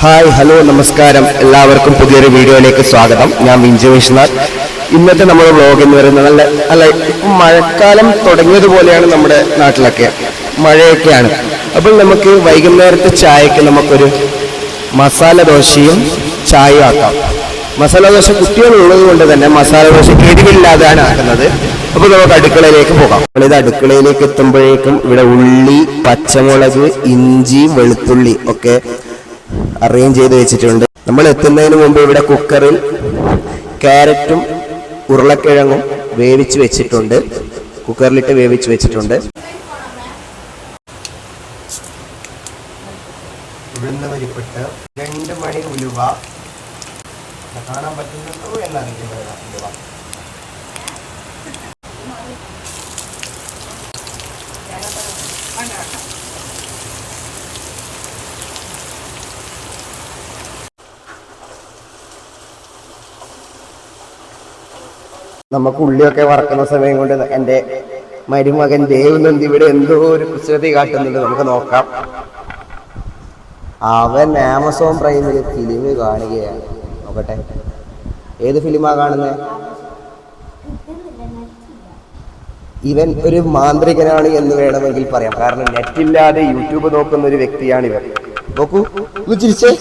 Hi hello നമസ്കാരം. എല്ലാവർക്കും പുതിയൊരു വീഡിയോയിലേക്ക് സ്വാഗതം. ഞാൻ വിഞ്ചു വിശ്വനാഥ്. ഇന്നത്തെ നമ്മുടെ വ്ളോഗ് എന്ന് പറയുന്നത് നല്ല അല്ല മഴക്കാലം തുടങ്ങിയതുപോലെയാണ് നമ്മുടെ നാട്ടിലൊക്കെ. മഴയൊക്കെയാണ്. അപ്പോൾ നമുക്ക് വൈകുന്നേരത്തെ ചായക്ക് നമുക്കൊരു മസാല ദോശയും ചായയും ആക്കാം. മസാല ദോശ കുട്ടികളുള്ളത് കൊണ്ട് തന്നെ മസാല ദോശ എരിവില്ലാതെയാണ് ആക്കുന്നത്. അപ്പോൾ നമുക്ക് അടുക്കളയിലേക്ക് പോകാം. നമ്മളിത് അടുക്കളയിലേക്ക് എത്തുമ്പോഴേക്കും ഇവിടെ ഉള്ളി പച്ചമുളക് ഇഞ്ചി വെളുത്തുള്ളി ഒക്കെ അറേഞ്ച് ചെയ്ത് വെച്ചിട്ടുണ്ട്. നമ്മൾ എത്തുന്നതിന് മുമ്പ് ഇവിടെ കുക്കറിൽ ക്യാരറ്റും ഉരുളക്കിഴങ്ങും വേവിച്ച് വെച്ചിട്ടുണ്ട്. കുക്കറിലിട്ട് വേവിച്ച് വെച്ചിട്ടുണ്ട്. രണ്ട് മണി ഉലുവ. കാണാൻ പറ്റുന്നുണ്ടോ ഉലുവ. നമുക്ക് ഉള്ളിയൊക്കെ വറക്കുന്ന സമയം കൊണ്ട് എന്റെ മരുമകൻ ദേവ് നന്ദി ഇവിടെ എന്തോ ഒരു കുസൃതി കാട്ടുന്നുണ്ട്. നമുക്ക് നോക്കാം. അവൻ ആമസോൺ പ്രൈമിൽ ഫിലിം കാണുകയാണ്. നോക്കട്ടെ. ഏത് ഫിലിമാ കാണുന്നത് ഇവൻ ഒരു മാന്ത്രികനാണ് എന്ന് വേണമെങ്കിൽ പറയാം. കാരണം നെറ്റില്ലാതെ യൂട്യൂബ് നോക്കുന്ന ഒരു വ്യക്തിയാണ് ഇവൻ നോക്കൂ ചിരിച്ചേ.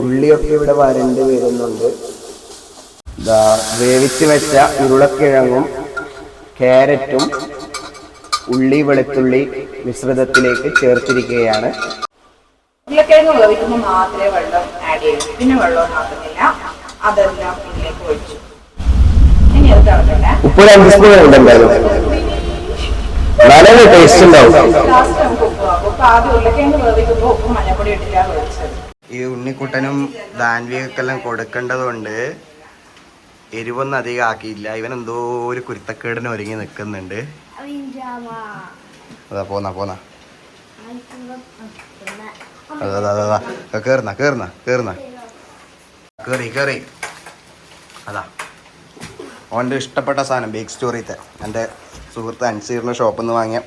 ഉള്ളിയൊക്കെ ഇവിടെ വരണ്ട് വരുന്നുണ്ട്. ഇതാ വേവിച്ച് വെച്ച ഉരുളക്കിഴങ്ങും ക്യാരറ്റും ഉള്ളി വെളുത്തുള്ളി മിശ്രിതത്തിലേക്ക് ചേർത്തിരിക്കുകയാണ്. ഉരുളക്കിഴങ്ങ് വേവിക്കുമ്പോൾ മാത്രമേ വെള്ളം ആഡ് ചെയ്യൂ പിന്നെ വെള്ളം ആക്കുന്നില്ല അതെല്ലാം ഇതിലേക്ക് ഒഴിച്ചു. ഇനി അത് ഉപ്പ് രണ്ട് സ്പൂൺ നല്ല ടേസ്റ്റ് ഉണ്ടാവും. ലാസ്റ്റ് നമുക്ക് ഉപ്പ് ആക്കും. ഉപ്പ് ആദ്യം ഉരുളക്കിഴങ്ങ് വേവിക്കുമ്പോൾ ഉപ്പ് മഞ്ഞപ്പൊടി ഇട്ടില്ല വേവിച്ചത്. ഈ ഉണ്ണിക്കുട്ടനും ദാൻവികക്കെല്ലാം കൊടുക്കേണ്ടതുകൊണ്ട് എരിവൊന്നും അധികം ആക്കിയില്ല ഇവൻ എന്തോ ഒരു കുരുത്തക്കേടിന് ഒരുങ്ങി നിൽക്കുന്നുണ്ട്. അതാ പോന്നാ പോന്നാ. കേറുന്ന കേറുന്ന കേറുന്ന. കേറി കേറി. അതാ. ഓന്റെ ഇഷ്ടപ്പെട്ട സാധനം ബേക്ക് സ്റ്റോറിത്തെ എന്റെ സുഹൃത്ത് അൻസീറിന്റെ ഷോപ്പിൽ നിന്ന് വാങ്ങിയ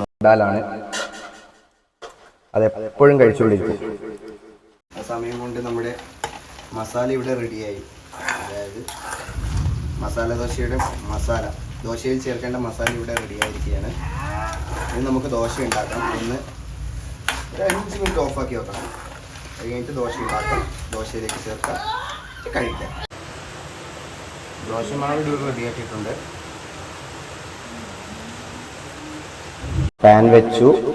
മുണ്ടാലാണ്. അതെപ്പോഴും കഴിച്ചുകൊണ്ടിരിക്കും. ആ സമയം കൊണ്ട് നമ്മുടെ മസാല ഇവിടെ റെഡിയായി. അതായത് മസാല ദോശയുടെ മസാല. ദോശയിൽ ചേർക്കേണ്ട മസാല ഇവിടെ റെഡിയായിരിക്കുകയാണ്. ഇനി നമുക്ക് ദോശ ഉണ്ടാക്കാം. ഒന്ന് ഒരു അഞ്ച് മിനിറ്റ് ഓഫാക്കി വെക്കണം. അത് കഴിഞ്ഞിട്ട് ദോശ ഉണ്ടാക്കാം. ദോശയിലേക്ക് ചേർക്കാം. കഴിക്കാം. ദോശമാവ് ഇവിടെ റെഡിയാക്കിയിട്ടുണ്ട്. പാൻ വെച്ചു.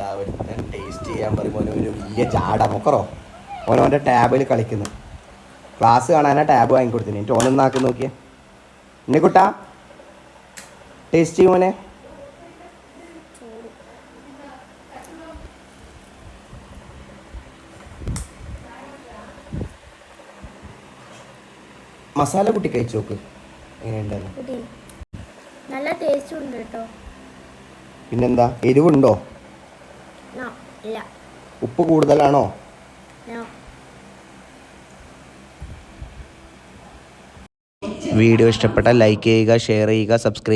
ടേസ്റ്റ് ചെയ്യാൻ പറയുമ്പോൾ ഒരു വലിയ ചാട മൊക്കറോ ഓനോന്റെ ടാബിൽ കളിക്കുന്നു. ക്ലാസ് കാണാനാ ടാബ് വാങ്ങിക്കൊടുത്തിന്. എന്നിട്ട് ഓനൊന്നാക്കി നോക്കിയേ. എന്നെ കുട്ടാ. ടേസ്റ്റ് ചെയ്യും മോനെ. മസാല കുട്ടി കഴിച്ചു നോക്ക്. എങ്ങനെയുണ്ടല്ലോ നല്ല ടേസ്റ്റ് ഉണ്ട് കേട്ടോ. പിന്നെന്താ? എരിവുണ്ടോ? ഉപ്പ് കൂടുതലാണോ? വീഡിയോ ഇഷ്ടപ്പെട്ടാൽ ലൈക്ക് ചെയ്യുക ഷെയർ ചെയ്യുക സബ്സ്ക്രൈബ്